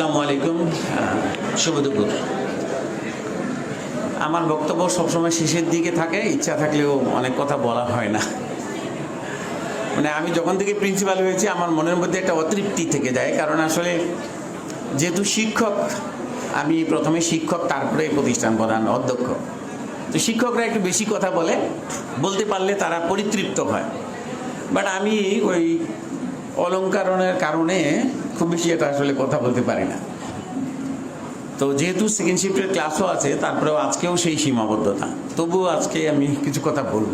আসসালামু আলাইকুম। শুভ দুপুর। আমার বক্তব্য সবসময় শেষের দিকে থাকে, ইচ্ছা থাকলেও অনেক কথা বলা হয় না। মানে আমি যখন থেকে প্রিন্সিপাল হয়েছি, আমার মনের মধ্যে একটা অতৃপ্তি থেকে যায়, কারণ আসলে যেহেতু শিক্ষক, আমি প্রথমে শিক্ষক, তারপরে প্রতিষ্ঠান প্রধান অধ্যক্ষ। তো শিক্ষকরা একটু বেশি কথা বলে, বলতে পারলে তারা পরিতৃপ্ত হয়। বাট আমি ওই অলঙ্কারণের কারণে খুব বেশি এটা আসলে কথা বলতে পারি না। তো যেহেতু সেকেন্ড শিফটের ক্লাসও আছে, তারপরেও আজকেও সেই সীমাবদ্ধতা। তবুও আজকে আমি কিছু কথা বলব।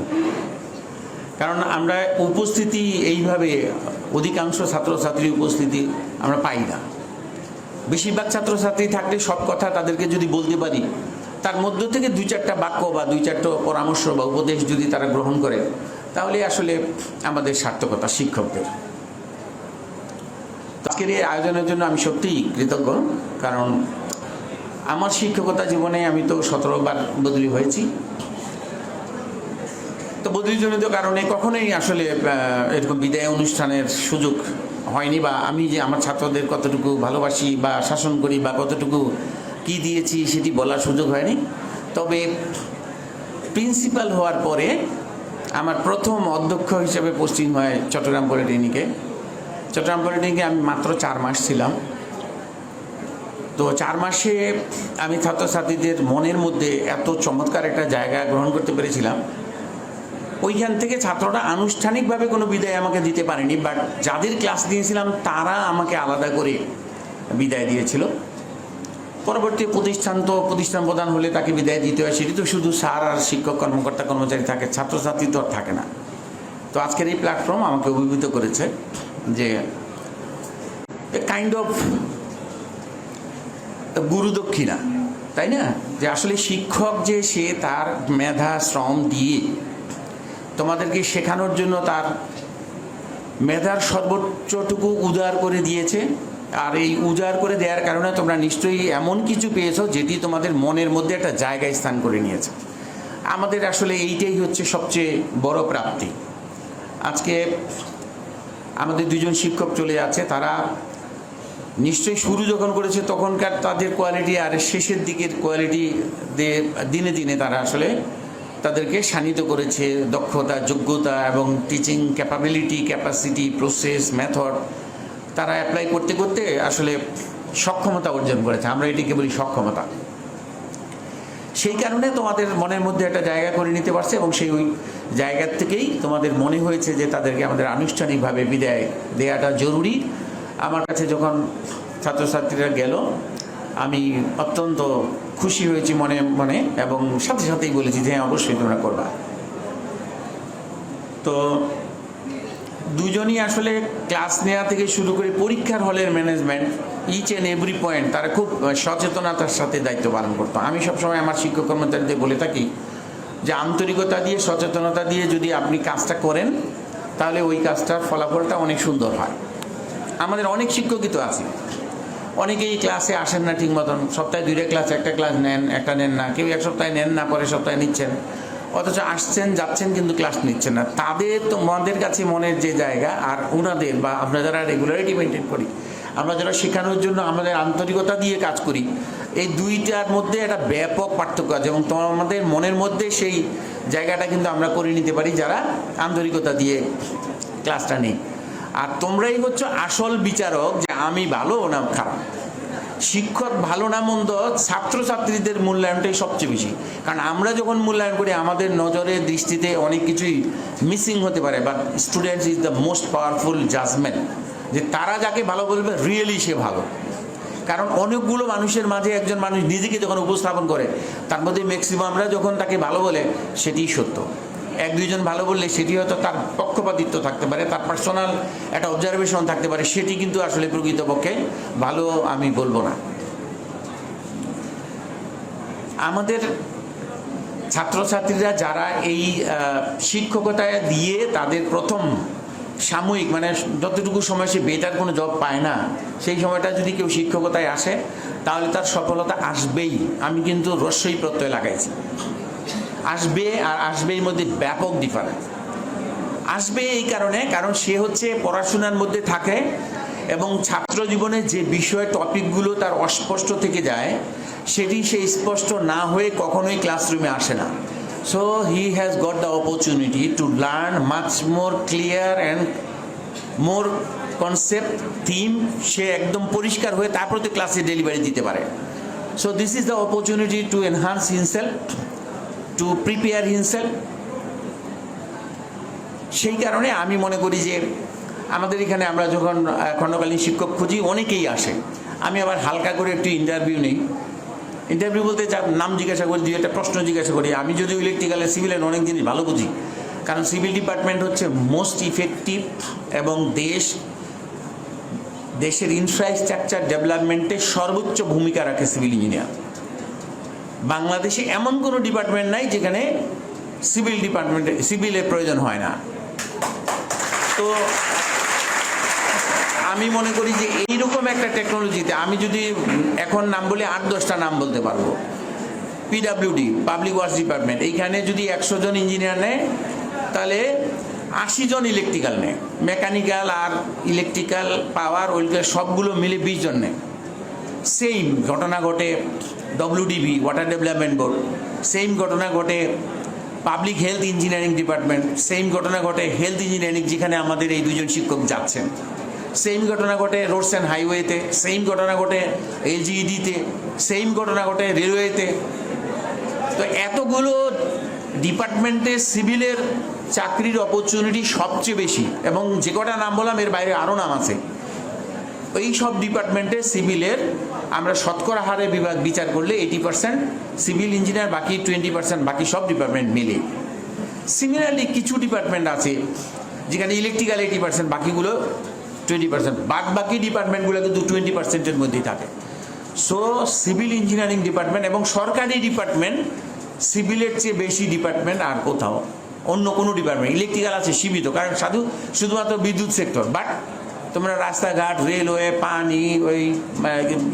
কারণ আমরা উপস্থিতি এইভাবে, অধিকাংশ ছাত্রছাত্রীর উপস্থিতি আমরা পাই না। বেশিরভাগ ছাত্রছাত্রী থাকলে সব কথা তাদেরকে যদি বলতে পারি, তার মধ্য থেকে দুই চারটা বাক্য বা দুই চারটা পরামর্শ বা উপদেশ যদি তারা গ্রহণ করে, তাহলে আসলে আমাদের সার্থকতা শিক্ষকদের। আজকের এই আয়োজনের জন্য আমি সত্যিই কৃতজ্ঞ, কারণ আমার শিক্ষকতা জীবনে আমি তো সতেরো বার বদলি হয়েছি। তো বদলিজনিত কারণে কখনোই আসলে এরকম বিদায় অনুষ্ঠানের সুযোগ হয়নি বা আমি যে আমার ছাত্রদের কতটুকু ভালোবাসি বা শাসন করি বা কতটুকু কি দিয়েছি সেটি বলার সুযোগ হয়নি। তবে প্রিন্সিপাল হওয়ার পরে আমার প্রথম অধ্যক্ষ হিসেবে পোস্টিং হয় চট্টগ্রাম পলিটেকনিকে। চট্টগ্রাম পলিটেকনিকে আমি মাত্র চার মাস ছিলাম। তো চার মাসে আমি ছাত্রছাত্রীদের মনের মধ্যে এত চমৎকার একটা জায়গা গ্রহণ করতে পেরেছিলাম। ওইখান থেকে ছাত্ররা আনুষ্ঠানিকভাবে কোনো বিদায় আমাকে দিতে পারেনি বাট যাদের ক্লাস দিয়েছিলাম তারা আমাকে আলাদা করে বিদায় দিয়েছিল। পরবর্তী প্রতিষ্ঠান তো প্রতিষ্ঠান প্রদান হলে তাকে বিদায় দিতে হয়, সেটি তো শুধু স্যার আর শিক্ষক, কর্মকর্তা, কর্মচারী থাকে, ছাত্রছাত্রী তো আর থাকে না। তো আজকের এই প্ল্যাটফর্ম আমাকে অভিভূত করেছে। যে কাইন্ড অফ গুরুদক্ষিণা তাই না? যে আসলে শিক্ষক যে সে তার মেধা, শ্রম দিয়ে তোমাদেরকে শেখানোর জন্য তার মেধার সর্বোচ্চটুকু উদার করে দিয়েছে। আর এই উজাড় করে দেওয়ার কারণে তোমরা নিশ্চয়ই এমন কিছু পেয়েছ যেটি তোমাদের মনের মধ্যে একটা জায়গায় স্থান করে নিয়েছে। আমাদের আসলে এইটাই হচ্ছে সবচেয়ে বড় প্রাপ্তি। আজকে আমাদের দুজন শিক্ষক চলে যাচ্ছে, তারা নিশ্চয়ই শুরু যখন করেছে তখনকার তাদের কোয়ালিটি আর শেষের দিকের কোয়ালিটি দিনে দিনে তারা আসলে তাদেরকে শানিত করেছে। দক্ষতা, যোগ্যতা এবং teaching capability capacity process method তারা অ্যাপ্লাই করতে করতে আসলে সক্ষমতা অর্জন করেছে। আমরা এটিকে বলি সক্ষমতা। সেই কারণে তোমাদের মনের মধ্যে একটা জায়গা করে নিতে পারছে এবং সেই ওই জায়গার থেকেই তোমাদের মনে হয়েছে যে তাদেরকে আমাদের আনুষ্ঠানিকভাবে বিদায় দেওয়াটা জরুরি। আমার কাছে যখন ছাত্রছাত্রীরা গেল, আমি অত্যন্ত খুশি হয়েছি মনে মনে এবং সাথে সাথেই বলেছি যে হ্যাঁ অবশ্যই তোমরা করবা। তো দুজনই আসলে ক্লাস নেওয়া থেকে শুরু করে পরীক্ষার হলের management each and every point তারা খুব সচেতনতার সাথে দায়িত্ব পালন করতো। আমি সবসময় আমার শিক্ষক কর্মচারীদের বলে থাকি যে, আন্তরিকতা দিয়ে, সচেতনতা দিয়ে যদি আপনি কাজটা করেন, তাহলে ওই কাজটার ফলাফলটা অনেক সুন্দর হয়। আমাদের অনেক শিক্ষকই তো আছে। অনেকেই ক্লাসে আসেন না ঠিক মতন। সপ্তাহে দুইটা ক্লাস একটা ক্লাস নেন, একটা নেন না। কেউ এক সপ্তাহে নেন না, পরের সপ্তাহে নিচ্ছেন। অথচ আসছেন, যাচ্ছেন, কিন্তু ক্লাস নিচ্ছেন না। তাদের তো তোমাদের কাছে মনের যে জায়গা, আর ওনাদের বা আমরা যারা রেগুলারিটি মেনটেন করি আমরা যারা শেখানোর জন্য আমাদের আন্তরিকতা দিয়ে কাজ করি, এই দুইটার মধ্যে একটা ব্যাপক পার্থক্য আছে এবং তোমার আমাদের মনের মধ্যে সেই জায়গাটা কিন্তু আমরা করে নিতে পারি যারা আন্তরিকতা দিয়ে ক্লাসটা নেই। আর তোমরাই হচ্ছে আসল বিচারক যে আমি ভালো না খারাপ। শিক্ষক ভালো না মন্দ ছাত্রছাত্রীদের মূল্যায়নটাই সবচেয়ে বেশি। কারণ আমরা যখন মূল্যায়ন করি, আমাদের নজরে, দৃষ্টিতে অনেক কিছুই মিসিং হতে পারে but students is the most powerful judgment যে তারা যাকে ভালো বলবে রিয়েলি সে ভালো। কারণ অনেকগুলো মানুষের মাঝে একজন মানুষ নিজেকে যখন উপস্থাপন করে, তার মধ্যে ম্যাক্সিমামরা যখন তাকে ভালো বলে সেটিই সত্য। এক দুইজন ভালো বললে সেটি হয়তো তার পক্ষপাতিত্ব থাকতে পারে, তার পার্সোনাল একটা অবজারভেশন থাকতে পারে, সেটি কিন্তু আসলে প্রকৃতপক্ষে ভালো আমি বলব না। আমাদের ছাত্রছাত্রীরা যারা এই শিক্ষকতায় দিয়ে তাদের প্রথম সাময়িক মানে যতটুকু সময় সে বেটার কোনো জব পায় না, সেই সময়টা যদি কেউ শিক্ষকতায় আসে, তাহলে তার সফলতা আসবেই। আমি কিন্তু রস্যই প্রত্যয় লাগাইছি। আসবে আর আসবে এর মধ্যে ব্যাপক ডিফারেন্স আসবে এই কারণে, কারণ সে হচ্ছে পড়াশোনার মধ্যে থাকে এবং ছাত্র জীবনে যে বিষয় টপিকগুলো তার অস্পষ্ট থেকে যায়, সেটি সে স্পষ্ট না হয়ে কখনোই ক্লাসরুমে আসে না। So he has got the opportunity to learn much more clear and more concept theme সে একদম পরিষ্কার হয়ে তারপরে তো ক্লাসে ডেলিভারি দিতে পারে। So this is the opportunity to enhance himself to prepare himself সেই কারণে আমি মনে করি যে আমাদের এখানে আমরা যখন খণ্ডকালীন শিক্ষক খুঁজি, অনেকেই আসে। আমি আবার হালকা করে একটু ইন্টারভিউ নিই। ইন্টারভিউ বলতে যার নাম জিজ্ঞাসা করি, দুই একটা প্রশ্ন জিজ্ঞাসা করি। আমি যদি ইলেকট্রিক্যালের সিভিলের অনেক জিনিস ভালো বুঝি, কারণ সিভিল ডিপার্টমেন্ট হচ্ছে মোস্ট ইফেক্টিভ এবং দেশ, দেশের ইনফ্রাস্ট্রাকচার ডেভেলপমেন্টে সর্বোচ্চ ভূমিকা রাখে সিভিল ইঞ্জিনিয়ার বাংলাদেশে এমন কোনো ডিপার্টমেন্ট নাই যেখানে সিভিল ডিপার্টমেন্টে সিভিলের প্রয়োজন হয় না। তো আমি মনে করি যে এইরকম একটা টেকনোলজিতে আমি যদি এখন নাম বলি আট, দশটা নাম বলতে পারব। পিডাব্লিউডি পাবলিক ওয়ার্কস ডিপার্টমেন্ট এইখানে যদি একশো জন ইঞ্জিনিয়ার নেয়, তাহলে আশি জন ইলেকট্রিক্যাল নেয়। মেকানিক্যাল আর ইলেকট্রিক্যাল পাওয়ার ওইগুলো সবগুলো মিলে বিশ জন নেয়। সেম ঘটনা ঘটে WDB water development board same ঘটনা ঘটে public health engineering department same ঘটনা ঘটে হেলথ ইঞ্জিনিয়ারিং যেখানে আমাদের এই দুজন শিক্ষক যাচ্ছেন। সেম ঘটনা ঘটে রোডস অ্যান্ড হাইওয়েতে সেম ঘটনা ঘটে এলজিইডিতে সেম ঘটনা ঘটে রেলওয়েতে তো এতগুলো ডিপার্টমেন্টে সিভিলের চাকরির অপরচুনিটি সবচেয়ে বেশি এবং যে কটা নাম বললাম, এর বাইরে আরও নাম আছে। এই সব ডিপার্টমেন্টে সিভিলের আমরা শতকরা হারে বিভাগ বিচার করলে এইটি পার্সেন্ট সিভিল ইঞ্জিনিয়ার বাকি টোয়েন্টি পার্সেন্ট বাকি সব ডিপার্টমেন্ট মিলে। সিমিলারলি কিছু ডিপার্টমেন্ট আছে, যেখানে ইলেকট্রিক্যাল এইটি পার্সেন্ট বাকিগুলো টোয়েন্টি পার্সেন্ট বাদ বাকি ডিপার্টমেন্টগুলো কিন্তু টোয়েন্টি পার্সেন্টের মধ্যেই থাকে। সো সিভিল ইঞ্জিনিয়ারিং ডিপার্টমেন্ট এবং সরকারি ডিপার্টমেন্ট সিভিলের চেয়ে বেশি ডিপার্টমেন্ট আর কোথাও। অন্য কোনো ডিপার্টমেন্ট ইলেকট্রিক্যাল আছে, সীমিত। কারণ সাধু, শুধুমাত্র বিদ্যুৎ সেক্টর বাট তোমরা রাস্তাঘাট রেলওয়ে পানি, ওই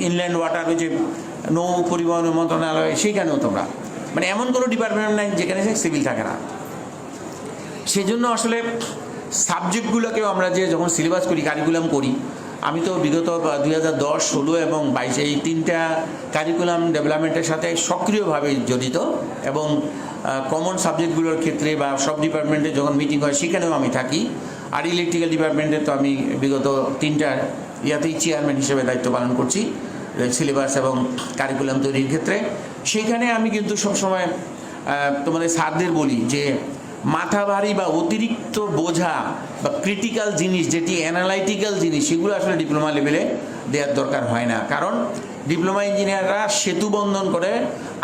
ইনল্যান্ড ওয়াটার ওই যে নৌ পরিবহন, মন্ত্রণালয়, সেইখানেও তোমরা। মানে এমন কোনো ডিপার্টমেন্ট নাই যেখানে সিভিল থাকে না। সেই জন্য আসলে সাবজেক্টগুলোকেও আমরা যে যখন সিলেবাস করি কারিকুলাম করি, আমি তো বিগত দুই হাজার দশ, ষোলো এবং বাইশে এই তিনটা কারিকুলাম ডেভেলপমেন্টের সাথে সক্রিয়ভাবে জড়িত এবং কমন সাবজেক্টগুলোর ক্ষেত্রে বা সব ডিপার্টমেন্টে যখন মিটিং হয়, সেখানেও আমি থাকি। আর ইলেকট্রিক্যাল ডিপার্টমেন্টে তো আমি বিগত তিনটা ইয়াতেই চেয়ারম্যান হিসেবে দায়িত্ব পালন করছি সিলেবাস এবং কারিকুলাম তৈরির ক্ষেত্রে। সেইখানে আমি কিন্তু সবসময় তোমাদের স্যারদের বলি যে মাথা ভারী বা অতিরিক্ত বোঝা বা ক্রিটিক্যাল জিনিস, যেটি অ্যানালাইটিক্যাল জিনিস সেগুলো আসলে ডিপ্লোমা লেভেলে দেওয়ার দরকার হয় না। কারণ ডিপ্লোমা ইঞ্জিনিয়াররা সেতু বন্ধন করে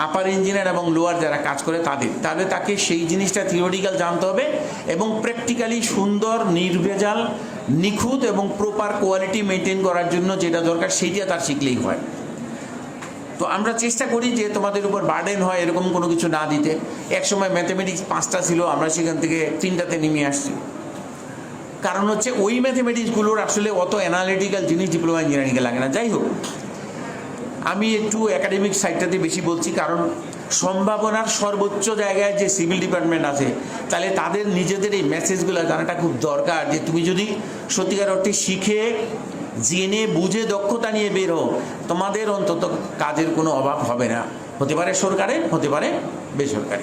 আপার ইঞ্জিনিয়ার এবং লোয়ার যারা কাজ করে তাদের তাহলে তাকে সেই জিনিসটা থিওরিটিক্যাল জানতে হবে এবং প্র্যাকটিক্যালি সুন্দর, নির্ভেজাল, নিখুঁত এবং প্রপার কোয়ালিটি মেনটেন করার জন্য যেটা দরকার, সেইটা তার শিখলেই হয়। তো আমরা চেষ্টা করি যে তোমাদের উপর বার্ডেন হয়, এরকম কোনো কিছু না দিতে। একসময় ম্যাথামেটিক্স পাঁচটা ছিল, আমরা সেখান থেকে তিনটাতে নেমে আসছি। কারণ হচ্ছে ওই ম্যাথামেটিক্সগুলোর আসলে অত অ্যানালিটিক্যাল জিনিস ডিপ্লোমা ইঞ্জিনিয়ারিংয়ে লাগে না। যাই হোক, আমি একটু একাডেমিক সাইডটাতে বেশি বলছি, কারণ সম্ভাবনার সর্বোচ্চ জায়গায় যে সিভিল ডিপার্টমেন্ট আছে, তাহলে তাদের নিজেদের এই মেসেজগুলো জানাটা খুব দরকার যে তুমি যদি সত্যিকার অর্থে শিখে জেনে বুঝে দক্ষতা নিয়ে বের হও। তোমাদের অন্তত কাজের কোনো অভাব হবে না। হতে পারে সরকারে, হতে পারে বেসরকারি।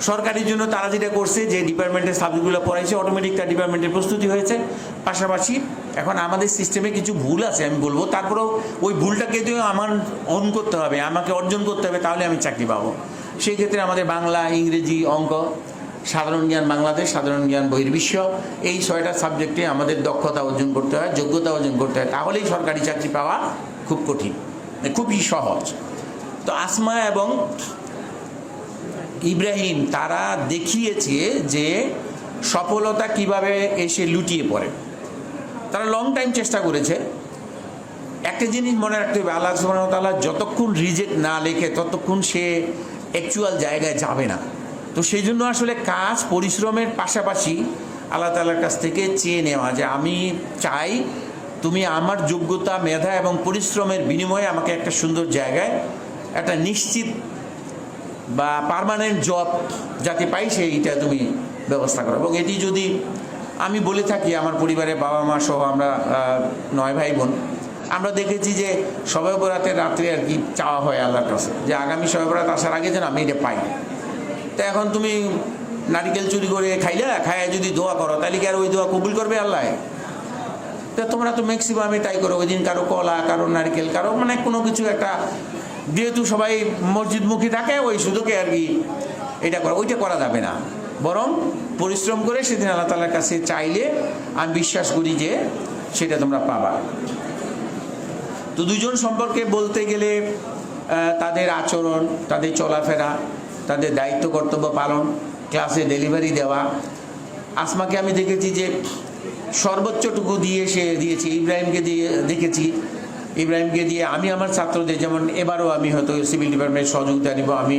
সরকারির জন্য তারা যেটা করছে, যে ডিপার্টমেন্টের সাবজেক্টগুলো পড়াইছে অটোমেটিক তার ডিপার্টমেন্টের প্রস্তুতি হয়েছে। পাশাপাশি এখন আমাদের সিস্টেমে কিছু ভুল আছে, আমি বলব। তারপরেও ওই ভুলটাকে তো আমার অন করতে হবে, আমাকে অর্জন করতে হবে, তাহলে আমি চাকরি পাবো। সেই ক্ষেত্রে আমাদের বাংলা, ইংরেজি অঙ্ক সাধারণ জ্ঞান বাংলাদেশ, সাধারণ জ্ঞান বহির্বিশ্ব, এই ছয়টা সাবজেক্টে আমাদের দক্ষতা অর্জন করতে হয়, যোগ্যতা অর্জন করতে হয়। তাহলেই সরকারি চাকরি পাওয়া খুব কঠিন মানে খুবই সহজ। তো আসমা এবং ইব্রাহিম, তারা দেখিয়েছে যে সফলতা কীভাবে এসে লুটিয়ে পড়ে। তারা লং টাইম চেষ্টা করেছে। একটা জিনিস মনে রাখতে হবে, আল্লাহ সুবাহতাল্লাহ যতক্ষণ রিজেক্ট না লেখে, ততক্ষণ সে অ্যাকচুয়াল জায়গায় যাবে না। তো সেই জন্য আসলে কাজ, পরিশ্রমের পাশাপাশি আল্লাহ তালার কাছ থেকে চেয়ে নেওয়া যে আমি চাই তুমি আমার যোগ্যতা, মেধা এবং পরিশ্রমের বিনিময়ে আমাকে একটা সুন্দর জায়গায় একটা নিশ্চিত বা পার্মানেন্ট জব যাতে পাই সেইটা তুমি ব্যবস্থা করো। এবং এটি যদি আমি বলে থাকি, আমার পরিবারের বাবা মা সহ আমরা নয় ভাই বোন, আমরা দেখেছি যে সবাই বরাতের রাত্রে আর কি চাওয়া হয় আল্লাহর কাছে। যে আগামী সবে বরাত আসার আগে যেন আমি এটা পাই। তো এখন তুমি নারিকেল চুরি করে খাইলে, খাইয়া যদি দোয়া করো, তাহলে কি আর ওই দোয়া কবুল করবে আল্লাহ? তা তোমরা তো ম্যাক্সিমামে তাই করো, ওই দিন কারও কলা, কারও নারকেল, কারও মানে কোনো কিছু একটা, যেহেতু সবাই মসজিদমুখী থাকে, ওই সুযোগে আর কি এটা করা, ওইটা করা যাবে না। বরং পরিশ্রম করে সেদিন আল্লাহ তালার কাছে চাইলে আমি বিশ্বাস করি যে সেটা তোমরা পাবা। তো দুজন সম্পর্কে বলতে গেলে তাদের আচরণ, তাদের চলাফেরা তাদের দায়িত্ব, কর্তব্য পালন, ক্লাসে ডেলিভারি দেওয়া। আসমাকে আমি দেখেছি যে সর্বোচ্চটুকু দিয়ে সে দিয়েছি, ইব্রাহিমকে দিয়ে দেখেছি। ইব্রাহিমকে দিয়ে আমি আমার ছাত্রদের, যেমন এবারও আমি হয়তো সিভিল ডিপার্টমেন্টের সহযোগিতা নিব, আমি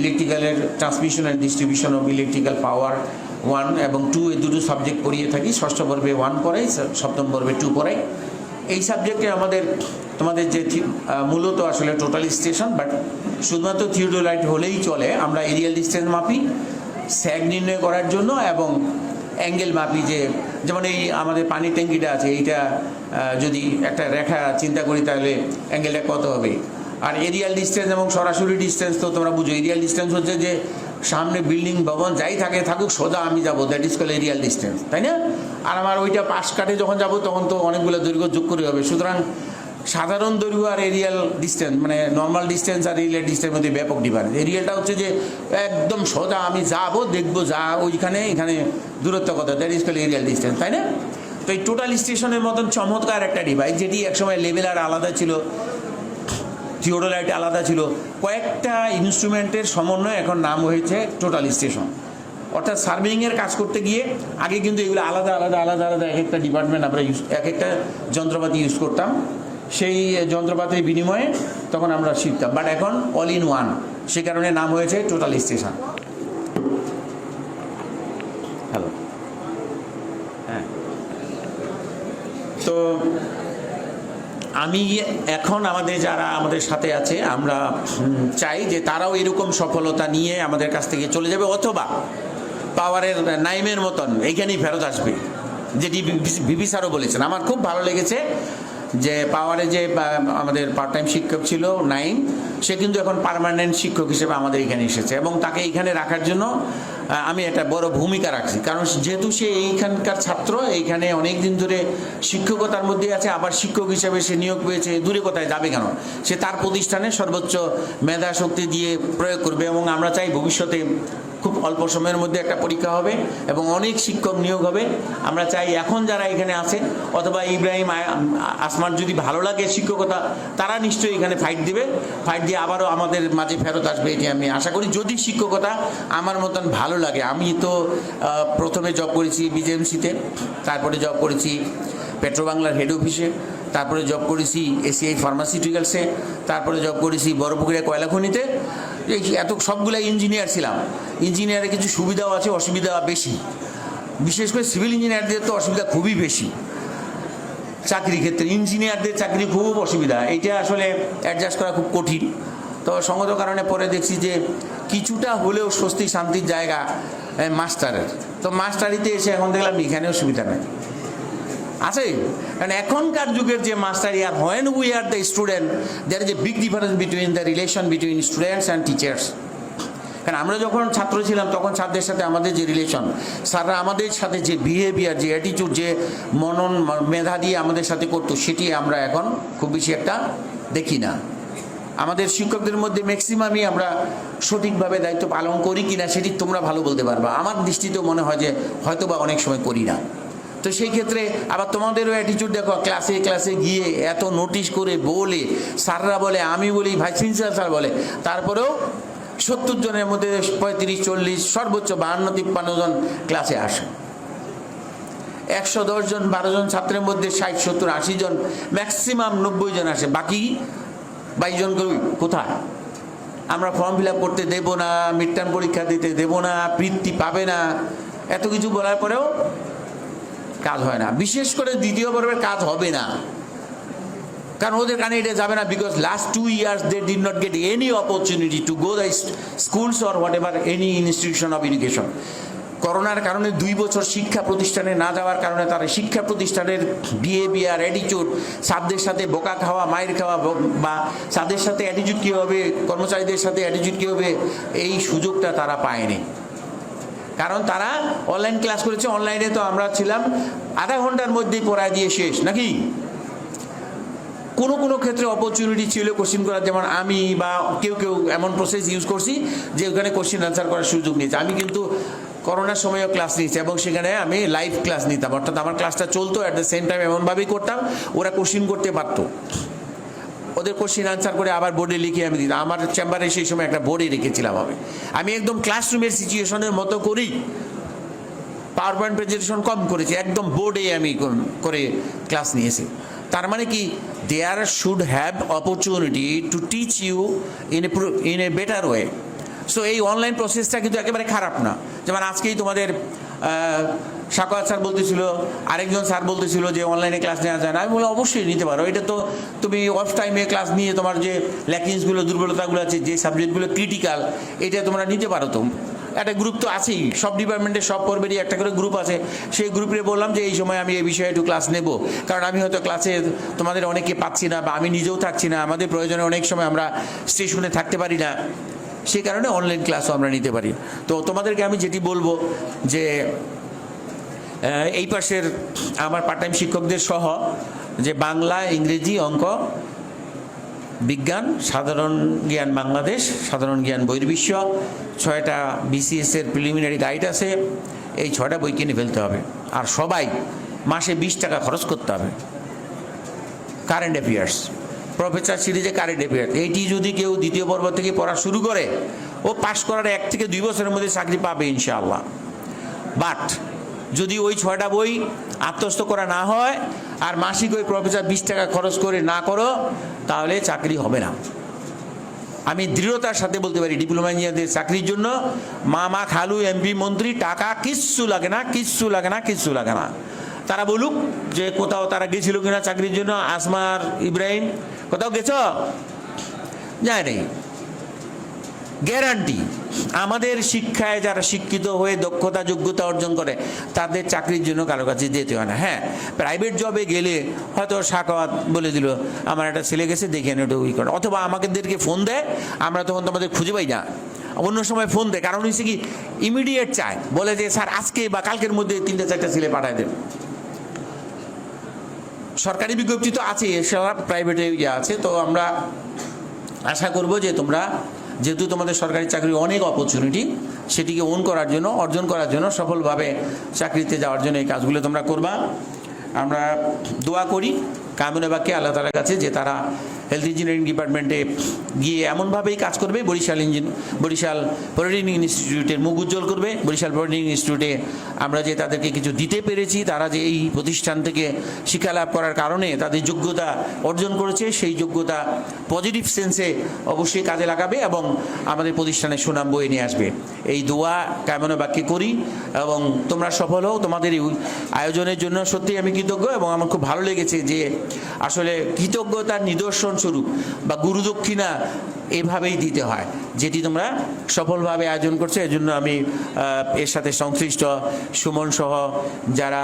ইলেকট্রিক্যালের transmission and distribution of electrical power one এবং টু এই দুটো সাবজেক্ট পড়িয়ে থাকি। ষষ্ঠ পর্বে ওয়ান পড়াই সপ্তম পর্বে টু পড়াই। এই সাবজেক্টে আমাদের, তোমাদের যে মূলত আসলে টোটাল স্টেশন বাট শুধুমাত্র থিওডোলাইট হলেই চলে। আমরা এরিয়াল ডিস্টেন্স মাপি, স্যাগ নির্ণয় করার জন্য এবং অ্যাঙ্গেল মাপি যে, যেমন এই আমাদের পানির ট্যাঙ্কিটা আছে, এইটা যদি একটা রেখা চিন্তা করি তাহলে অ্যাঙ্গেলটা কত হবে? আর এরিয়াল ডিস্টেন্স এবং সরাসরি ডিস্টেন্স তো তোমরা বুঝো। এরিয়াল ডিস্টেন্স হচ্ছে যে, সামনে বিল্ডিং ভবন যাই থাকে থাকুক, সোজা আমি যাব। That is call aerial distance, তাই না? আর আমার ওইটা পাশ কাটে যখন যাব, তখন তো অনেকগুলো দৈর্ঘ্য যোগ করে হবে। সুতরাং সাধারণ দৈর্ঘ্য আর এরিয়াল ডিস্টেন্স মানে নর্মাল ডিস্টেন্স আর এরিয়াল ডিস্টেন্স মধ্যে ব্যাপক ডিফারেন্স এরিয়ালটা হচ্ছে যে একদম সোজা, আমি যাব, দেখব, যা ওইখানে, এখানে দূরত্ব কত that is call aerial distance তাই না? তো এই টোটাল স্টেশনের মতন চমৎকার একটা ডিভাইস যেটি একসময় লেভেল আর আলাদা ছিল থিওডোলাইট আলাদা ছিল, কয়েকটা ইনস্ট্রুমেন্টের সমন্বয়ে এখন নাম হয়েছে টোটাল স্টেশন অর্থাৎ সার্ভিংয়ের কাজ করতে গিয়ে আগে কিন্তু এগুলো আলাদা আলাদা আলাদা আলাদা, এক একটা ডিপার্টমেন্ট আমরা ইউজ এক একটা যন্ত্রপাতি ইউজ করতাম। সেই যন্ত্রপাতির বিনিময়ে তখন আমরা শিখতাম বাট এখন অল ইন ওয়ান সে কারণে নাম হয়েছে টোটাল স্টেশন হ্যালো হ্যাঁ তো আমি এখন আমাদের যারা আমাদের সাথে আছে আমরা চাই যে তারাও এরকম সফলতা নিয়ে আমাদের কাছ থেকে চলে যাবে অথবা পাওয়ারের নাইমের মতন এইখানেই ফেরত আসবে যেটি বিবি স্যারও বলেছেন আমার খুব ভালো লেগেছে যে পাওয়ারে যে আমাদের পার্ট টাইম শিক্ষক ছিল, নাইম, সে কিন্তু এখন পার্মানেন্ট শিক্ষক হিসেবে আমাদের এখানে এসেছে এবং তাকে এইখানে রাখার জন্য আমি একটা বড় ভূমিকা রাখছি। কারণ যেহেতু সে এইখানকার ছাত্র, এইখানে অনেক দিন ধরে শিক্ষকতার মধ্যে আছে, আবার শিক্ষক হিসেবে সে নিয়োগ পেয়েছে, দূরে কোথায় যাবে কেন? সে তার প্রতিষ্ঠানে সর্বোচ্চ মেধা শক্তি দিয়ে প্রয়োগ করবে এবং আমরা চাই ভবিষ্যতে খুব অল্প সময়ের মধ্যে একটা পরীক্ষা হবে এবং অনেক শিক্ষক নিয়োগ হবে। আমরা চাই এখন যারা এখানে আছে অথবা ইব্রাহিম আসমার যদি ভালো লাগে শিক্ষকতা, তারা নিশ্চয়ই এখানে ফাইট দিবে। ফাইট দিয়ে আবারও আমাদের মাঝে ফেরত আসবে এটি আমি আশা করি। যদি শিক্ষকতা আমার মতন ভালো লাগে, আমি তো প্রথমে জব করেছি বিজেএমসিতে তারপরে জব করেছি পেট্রো বাংলার হেড অফিসে তারপরে জব করেছি এসিআই ফার্মাসিউটিক্যালসে তারপরে জব করেছি বড়পুকুরিয়া কয়লা খনিতে এত সবগুলো ইঞ্জিনিয়ার ছিলাম। ইঞ্জিনিয়ারের কিছু সুবিধাও আছে, অসুবিধা বেশি। বিশেষ করে সিভিল ইঞ্জিনিয়ারদের তো অসুবিধা খুবই বেশি। চাকরি ক্ষেত্রে ইঞ্জিনিয়ারদের চাকরি খুব অসুবিধা। এইটা আসলে অ্যাডজাস্ট করা খুব কঠিন। তো সঙ্গত কারণে পরে দেখছি যে কিছুটা হলেও স্বস্তি শান্তির জায়গা মাস্টারের। তো মাস্টারিতে এসে এখন দেখলাম এখানেও সুবিধা নেই। আছে? কারণ এখনকার যুগের যে master year when we are the student there is a big difference between the relation between students and teachers কারণ আমরা যখন ছাত্র ছিলাম, তখন ছাত্রদের সাথে আমাদের যে রিলেশন স্যাররা আমাদের সাথে যে বিহেভিয়ার যে অ্যাটিটিউড যে মনন মেধা দিয়ে আমাদের সাথে করতো, সেটি আমরা এখন খুব বেশি একটা দেখি না। আমাদের শিক্ষকদের মধ্যে ম্যাক্সিমামই আমরা সঠিকভাবে দায়িত্ব পালন করি কিনা, সেটি তোমরা ভালো বলতে পারবা। আমার দৃষ্টিতেও মনে হয় যে হয়তো বা অনেক সময় করি না। তো সেই ক্ষেত্রে আবার তোমাদেরও অ্যাটিটিউড দেখো ক্লাসে ক্লাসে গিয়ে এত নোটিশ করে বলে, স্যাররা বলে, আমি বলি প্রিন্সিপাল স্যার বলে, তারপরেও সত্তর জনের মধ্যে পঁয়ত্রিশ, চল্লিশ, সর্বোচ্চ বাহান্ন, তিপ্পান্ন জন ক্লাসে আসে। একশো দশ জন, বারো জন ছাত্রের মধ্যে ষাট, সত্তর, আশি জন, ম্যাক্সিমাম নব্বই জন আসে। বাকি বাইশ জন কোথায়? আমরা ফর্ম ফিল করতে দেবো না মিড টার্ম পরীক্ষা দিতে দেবো না, বৃত্তি পাবে না। এত কিছু বলার পরেও কাজ হয় না। বিশেষ করে দ্বিতীয় পর্বের কাজ হবে না। কারণ ওদের কানে এটা যাবে না because last two years they did not get any opportunity to go the schools or whatever any institution of education করোনার কারণে দুই বছর শিক্ষা প্রতিষ্ঠানে না যাওয়ার কারণে তারা শিক্ষা প্রতিষ্ঠানের বিহেভিয়ার অ্যাটিচিউড সাধ্যের সাথে বোকা খাওয়া, মায়ের খাওয়া, ব- সাধ্যের সাথে অ্যাটিচিউড কী হবে কর্মচারীদের সাথে অ্যাটিচিউড কী হবে এই সুযোগটা তারা পায়নি। কারণ তারা অনলাইন ক্লাস করেছে অনলাইনে তো আমরা ছিলাম, আধা ঘণ্টার মধ্যেই পড়ায় দিয়ে শেষ, নাকি? কোনো কোনো ক্ষেত্রে অপরচুনিটি ছিল কোশ্চিন করার, যেমন আমি বা কেউ কেউ এমন প্রসেস ইউজ করছি যে ওখানে কোশ্চিন আনসার করার সুযোগ নিয়েছে। আমি কিন্তু করোনার সময়ও ক্লাস নিয়েছি এবং সেখানে আমি লাইভ ক্লাস নিতাম। অর্থাৎ আমার ক্লাসটা চলতো অ্যাট দ্য সেম টাইম এমনভাবেই করতাম, ওরা কোশ্চিন করতে পারতো। ওদের কোশ্চিন আনসার করে আবার বোর্ডে লিখে আমি দিতাম। আমার চেম্বারে সেই সময় একটা বোর্ডে রেখেছিলাম আমি। আমি একদম ক্লাসরুমের সিচুয়েশনের মতো করেই পাওয়ার পয়েন্ট প্রেজেন্টেশন কম করেছি। একদম বোর্ডে আমি করে ক্লাস নিয়েছি। তার মানে কি there should have opportunity to teach you in a in a better way so এই অনলাইন প্রসেসটা কিন্তু একেবারে খারাপ না। যেমন আজকেই তোমাদের সাকাত স্যার বলতেছিল, আরেকজন স্যার বলতেছিল যে অনলাইনে ক্লাস নেওয়া যায় না। আমি বললাম, অবশ্যই নিতে পারো। এটা তো তুমি অফ টাইমে ক্লাস নিয়ে তোমার যে ল্যাকিংসগুলো দুর্বলতাগুলো আছে, যে সাবজেক্টগুলো ক্রিটিক্যাল এটা তোমরা নিতে পারো তো। একটা গ্রুপ তো আছেই। সব ডিপার্টমেন্টের সব পর্বেরই একটা করে গ্রুপ আছে। সেই গ্রুপে বললাম যে, এই সময় আমি এই বিষয়ে একটু ক্লাস নেব। কারণ আমি হয়তো ক্লাসে তোমাদের অনেকে পাচ্ছি না বা আমি নিজেও থাকছি না। আমাদের প্রয়োজনে অনেক সময় আমরা স্টেশনে থাকতে পারি না। সেই কারণে অনলাইন ক্লাসও আমরা নিতে পারি। তো তোমাদেরকে আমি যেটি বলব যে এই পাশের আমার পার্ট টাইম শিক্ষকদের সহ যে বাংলা, ইংরেজি, অঙ্ক বিজ্ঞান, সাধারণ জ্ঞান বাংলাদেশ, সাধারণ জ্ঞান বহির্বিশ্ব, ছয়টা বিসিএস এর প্রিলিমিনারি গাইড আছে, এই ছয়টা বই কিনে ফেলতে হবে। আর সবাই মাসে বিশ টাকা খরচ করতে হবে। কারেন্ট অ্যাফেয়ার্স প্রফেসর সিরিজে কারেন্ট অ্যাফেয়ার্স এইটি যদি কেউ দ্বিতীয় পর্ব থেকে পড়া শুরু করে, ও পাশ করার এক থেকে দুই বছরের মধ্যে চাকরি পাবে ইনশাআল্লাহ। বাট যদি ওই ছয়টা বই আত্মস্থ করা না হয় আর মাসিক ওই প্রফেসর বিশ টাকা খরচ করে না করো, তাহলে চাকরি হবে না। আমি দৃঢ়তার সাথে বলতে পারি, ডিপ্লোমা ইঞ্জিনিয়ারদের চাকরির জন্য মামা খালু, এমপি, মন্ত্রী, টাকা কিচ্ছু লাগে না, কিচ্ছু লাগে না, কিচ্ছু লাগে না। তারা বলুক যে কোথাও তারা গেছিল কিনা চাকরির জন্য, আসমার ইব্রাহিম, কোথাও গেছ? যায় নেই। গ্যারান্টি। আমাদের শিক্ষায় যারা শিক্ষিত হয়ে দক্ষতা, যোগ্যতা অর্জন করে, তাদের চাকরির জন্য কারও কাছে যেতে হয় না। হ্যাঁ প্রাইভেট জবে গেলে হয়তো সাকাত বলে দিল, আমার একটা ছেলে গেছে, দেখে ওটা উই করে। অথবা আমাদেরকে ফোন দেয়, আমরা তখন তোমাদের খুঁজে পাই না। অন্য সময় ফোন দেয়, কারণ হচ্ছে কি ইমিডিয়েট চায়। বলে যে, স্যার, আজকে বা কালকের মধ্যে তিনটা, চারটা ছেলে পাঠায় দেবে সরকারি বিজ্ঞপ্তি তো আছে সেটা প্রাইভেটে আছে, তো আমরা আশা করব যে তোমরা যেহেতু তোমাদের সরকারি চাকরি অনেক অপরচুনিটি সেটিকে ওন করার জন্য, অর্জন করার জন্য সফলভাবে চাকরিতে যাওয়ার জন্য এই কাজগুলো তোমরা করবা। আমরা দোয়া করি, কামনে বাক্যে আল্লাহ তালার কাছে যে তারা হেলথ ইঞ্জিনিয়ারিং ডিপার্টমেন্টে গিয়ে এমনভাবেই কাজ করবে, বরিশাল ইঞ্জিন, বরিশাল পলিটেকনিক ইনস্টিটিউটের মুখ উজ্জ্বল করবে। বরিশাল পলিটেকনিক ইনস্টিটিউটে আমরা যে তাদেরকে কিছু দিতে পেরেছি, তারা যে এই প্রতিষ্ঠান থেকে শিক্ষা লাভ করার কারণে তাদের যোগ্যতা অর্জন করেছে, সেই যোগ্যতা পজিটিভ সেন্সে অবশ্যই কাজে লাগাবে এবং আমাদের প্রতিষ্ঠানে সুনাম বয়ে নিয়ে আসবে। এই দোয়া কামনা বাক্যে করি এবং তোমরা সফল হও। তোমাদের এই আয়োজনের জন্য সত্যিই আমি কৃতজ্ঞ এবং আমার খুব ভালো লেগেছে যে আসলে কৃতজ্ঞতার নিদর্শন স্বরূপ বা গুরুদক্ষিণা এভাবেই দিতে হয়, যেটি তোমরা সফলভাবে আয়োজন করছ। এজন্য আমি এর সাথে সংশ্লিষ্ট সুমন সহ যারা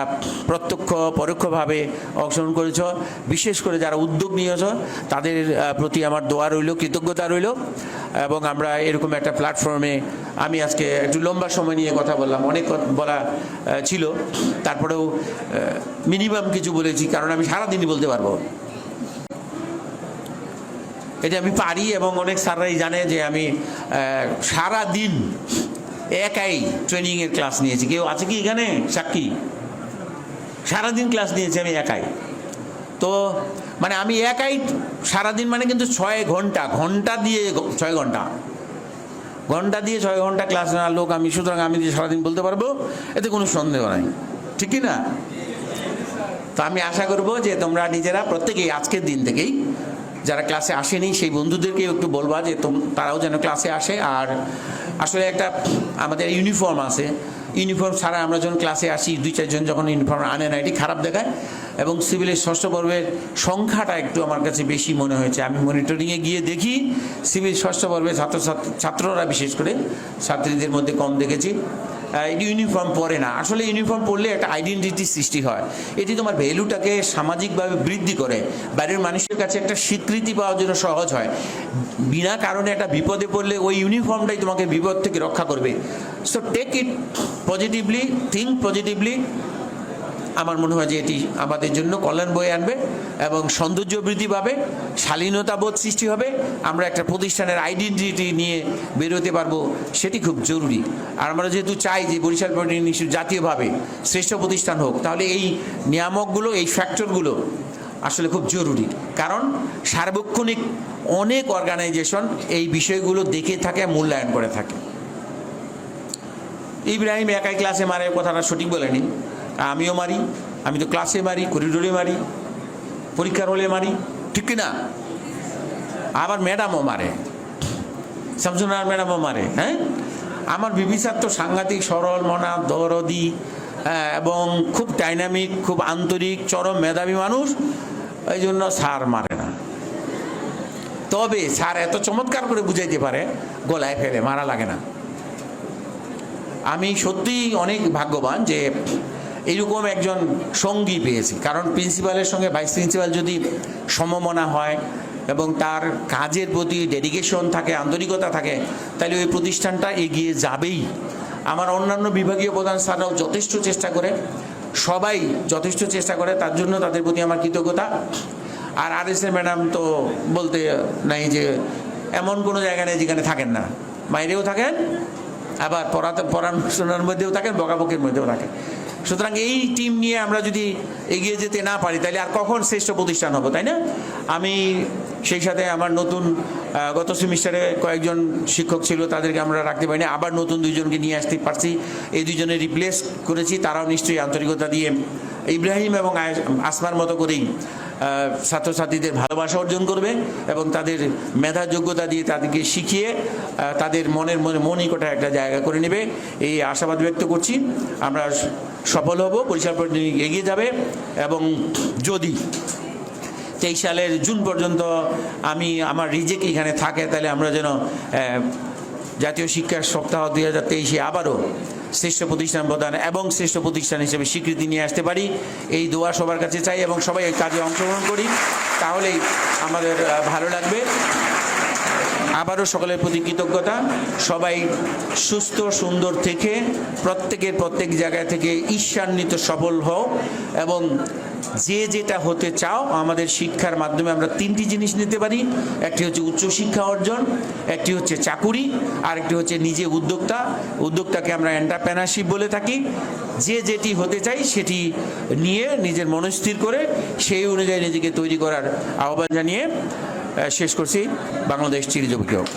প্রত্যক্ষ পরোক্ষভাবে অংশগ্রহণ করেছ, বিশেষ করে যারা উদ্যোগ নিয়েছ, তাদের প্রতি আমার দোয়া রইল, কৃতজ্ঞতা রইল। এবং আমরা এরকম একটা প্ল্যাটফর্মে, আমি আজকে একটু লম্বা সময় নিয়ে কথা বললাম, অনেক বলা ছিল। তারপরেও মিনিমাম কিছু বলেছি, কারণ আমি সারাদিনই বলতে পারব। এটা আমি পারি এবং অনেক স্যাররাই জানে যে আমি সারা দিন একাই ট্রেনিংয়ের ক্লাস নিয়েছি। কেউ আছে কি এখানে? সাক্ষী? সারাদিন ক্লাস নিয়েছি আমি একাই। তো মানে আমি একাই সারাদিন মানে কিন্তু ছয় ঘণ্টা ঘণ্টা দিয়ে ছয় ঘণ্টা। ঘণ্টা দিয়ে ছয় ঘণ্টা ক্লাস নেওয়ার লোক আমি, সুতরাং আমি যে সারাদিন বলতে পারব, এতে কোনো সন্দেহ নাই। ঠিক কি না? তো আমি আশা করব যে তোমরা নিজেরা প্রত্যেকেই আজকের দিন থেকেই যারা ক্লাসে আসেনি, সেই বন্ধুদেরকে একটু বলবা যে তারাও যেন ক্লাসে আসে। আর আসলে একটা আমাদের ইউনিফর্ম আছে। ইউনিফর্ম ছাড়া আমরা যখন ক্লাসে আসি, দুই, চারজন যখন ইউনিফর্ম আনে না, এটি খারাপ দেখায়। এবং সিভিলের ষষ্ঠ পর্বের সংখ্যাটা একটু আমার কাছে বেশি মনে হয়েছে। আমি মনিটরিংয়ে গিয়ে দেখি, সিভিল ষষ্ঠ পর্বের ছাত্র ছাত্ররা বিশেষ করে, ছাত্রীদের মধ্যে কম দেখেছি। ইউনিফর্ম পরে না। আসলে ইউনিফর্ম পরলে একটা আইডেন্টিটি সৃষ্টি হয়। এটি তোমার ভ্যালুটাকে সামাজিকভাবে বৃদ্ধি করে। বাইরের মানুষের কাছে একটা স্বীকৃতি পাওয়ার জন্য সহজ হয়। বিনা কারণে একটা বিপদে পড়লে ওই ইউনিফর্মটাই তোমাকে বিপদ থেকে রক্ষা করবে। So take it positively think positively আমার মনে হয় যে এটি আমাদের জন্য কল্যাণ বয়ে আনবে এবং সৌন্দর্য বৃদ্ধি পাবে, শালীনতা বোধ সৃষ্টি হবে, আমরা একটা প্রতিষ্ঠানের আইডেন্টিটি নিয়ে বেরোতে পারব, সেটি খুব জরুরি। আর আমরা যেহেতু চাই যে বরিশাল পলিটেকনিক ইনস্টিটিউট জাতীয়ভাবে শ্রেষ্ঠ প্রতিষ্ঠান হোক, তাহলে এই নিয়ামকগুলো, এই ফ্যাক্টরগুলো আসলে খুব জরুরি। কারণ সার্বক্ষণিক অনেক অর্গানাইজেশন এই বিষয়গুলো দেখে থাকে, মূল্যায়ন করে থাকে। ইব্রাহিম একাই ক্লাসে মারে কথাটা সঠিক বলেনি। আমিও মারি আমি তো ক্লাসে মারি করিডোরে মারি পরীক্ষার হলে মারি ঠিক কি না আবার ম্যাডামও মারে। শামসুনার ম্যাডামও মারে হ্যাঁ? আমার বিবিসার তো সাংঘাতিক সরল মনা দরদি হ্যাঁ, এবং খুব ডাইনামিক খুব আন্তরিক চরম মেধাবী মানুষ এই জন্য স্যার মারে না। তবে স্যার এত চমৎকার করে বুঝাইতে পারে গলায় ফেলে মারা লাগে না। আমি সত্যিই অনেক ভাগ্যবান যে এইরকম একজন সঙ্গী পেয়েছি। কারণ প্রিন্সিপালের সঙ্গে ভাইস প্রিন্সিপাল যদি সমমনা হয় এবং তার কাজের প্রতি ডেডিকেশন থাকে, আন্তরিকতা থাকে, তাহলে ওই প্রতিষ্ঠানটা এগিয়ে যাবেই। আমার অন্যান্য বিভাগীয় প্রধান স্যাররাও যথেষ্ট চেষ্টা করে, সবাই যথেষ্ট চেষ্টা করে, তার জন্য তাদের প্রতি আমার কৃতজ্ঞতা। আর আর এস এ ম্যাডাম তো বলতে নাই যে এমন কোনো জায়গা নেই যেখানে থাকেন না। বাইরেও থাকেন, আবার পড়াতে পড়াশোনার মধ্যেও থাকেন, বকাবকির মধ্যেও থাকেন। সুতরাং এই টিম নিয়ে আমরা যদি এগিয়ে যেতে না পারি, তাহলে আর কখন শ্রেষ্ঠ প্রতিষ্ঠান হব, তাই না? আমি সেই সাথে আমার নতুন গত সেমিস্টারে কয়েকজন শিক্ষক ছিল, তাদেরকে আমরা রাখতে পারিনি। আবার নতুন দুইজনকে নিয়ে আসতে পারছি। এই দুজনে রিপ্লেস করেছি, তারাও নিশ্চয়ই আন্তরিকতা দিয়ে ইব্রাহিম এবং আসমার মতো করেই ছাত্রছাত্রীদের ভালোবাসা অর্জন করবে এবং তাদের মেধা যোগ্যতা দিয়ে তাদেরকে শিখিয়ে তাদের মনের মনে মনিকটা একটা জায়গা করে নেবে। এই আশাবাদ ব্যক্ত করছি। আমরা সফল হব পরিষ্কার পরিচ্ছন্ন এগিয়ে যাবে এবং যদি তেইশ সালের জুন পর্যন্ত আমি আমার রিজেক এখানে থাকে, তাহলে আমরা যেন জাতীয় শিক্ষা সপ্তাহ দুই হাজার তেইশে আবারও শ্রেষ্ঠ প্রতিষ্ঠান প্রদান এবং শ্রেষ্ঠ প্রতিষ্ঠান হিসেবে স্বীকৃতি নিয়ে আসতে পারি। এই দোয়া সবার কাছে চাই এবং সবাই এই কাজে অংশগ্রহণ করি, তাহলেই আমাদের ভালো লাগবে। আবারও সকলের প্রতি কৃতজ্ঞতা। সবাই সুস্থ, সুন্দর থেকে প্রত্যেকের প্রত্যেক জায়গা থেকে ঈর্ষান্বিত সফল হও এবং যে যেটা হতে চাও আমাদের শিক্ষার মাধ্যমে আমরা তিনটি জিনিস নিতে পারি। একটি হচ্ছে উচ্চশিক্ষা অর্জন, একটি হচ্ছে চাকুরি আর একটি হচ্ছে নিজে উদ্যোক্তা। উদ্যোক্তাকে আমরা এন্টারপ্রেনারশিপ বলে থাকি। যে যেটি হতে চাই সেটি নিয়ে নিজের মনস্থির করে সেই অনুযায়ী নিজেকে তৈরি করার আহ্বান জানিয়ে শেষ করছি। বাংলাদেশ চিরজীবী হোক